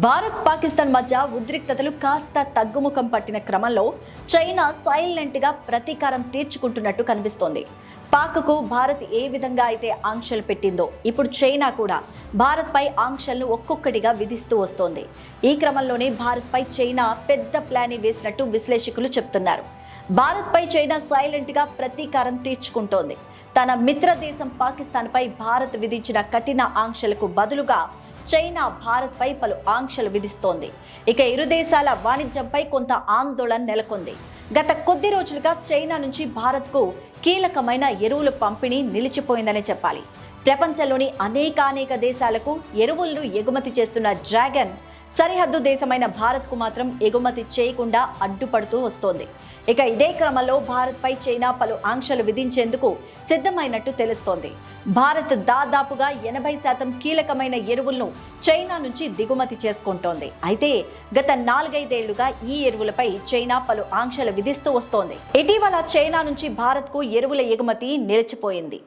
భారత్ పాకిస్తాన్ మధ్య ఉద్రిక్తతలు కాస్త తగ్గుముఖం పట్టిన క్రమంలో చైనా సైలెంట్గా ప్రతీకారం తీర్చుకుంటున్నట్టు కనిపిస్తోంది. పాక్కు భారత్ ఏ విధంగా అయితే ఆంక్షలు పెట్టిందో ఇప్పుడు చైనా కూడా భారత్పై ఆంక్షలను ఒక్కొక్కటిగా విధిస్తూ వస్తోంది. ఈ క్రమంలోనే భారత్పై చైనా పెద్ద ప్లాన్ వేసినట్టు విశ్లేషకులు చెప్తున్నారు. భారత్పై చైనా సైలెంట్గా ప్రతీకారం తీర్చుకుంటోంది. తన మిత్ర దేశం పాకిస్తాన్పై భారత్ విధించిన కఠిన ఆంక్షలకు బదులుగా చైనా భారత్పై పలు ఆంక్షలు విధిస్తోంది. ఇక ఇరు దేశాల వాణిజ్యంపై కొంత ఆందోళన నెలకొంది. గత కొద్ది రోజులుగా చైనా నుంచి భారత్కు కీలకమైన ఎరువుల పంపిణీ నిలిచిపోయిందనే చెప్పాలి. ప్రపంచంలోని అనేకానేక దేశాలకు ఎరువులను ఎగుమతి చేస్తున్న డ్రాగన్ సరిహద్దు దేశమైన భారత్కు మాత్రం ఎగుమతి చేయకుండా అడ్డుపడుతూ వస్తోంది. ఇక ఇదే క్రమంలో భారత్పై చైనా పలు ఆంక్షలు విధించేందుకు సిద్ధమైనట్టు తెలుస్తోంది. భారత్ దాదాపుగా ఎనభై శాతం కీలకమైన ఎరువులను చైనా నుంచి దిగుమతి చేసుకుంటోంది. అయితే గత నాలుగైదేళ్ళుగా ఈ ఎరువులపై చైనా పలు ఆంక్షలు విధిస్తూ వస్తోంది. ఇటీవల చైనా నుంచి భారత్కు ఎరువుల ఎగుమతి నిలిచిపోయింది.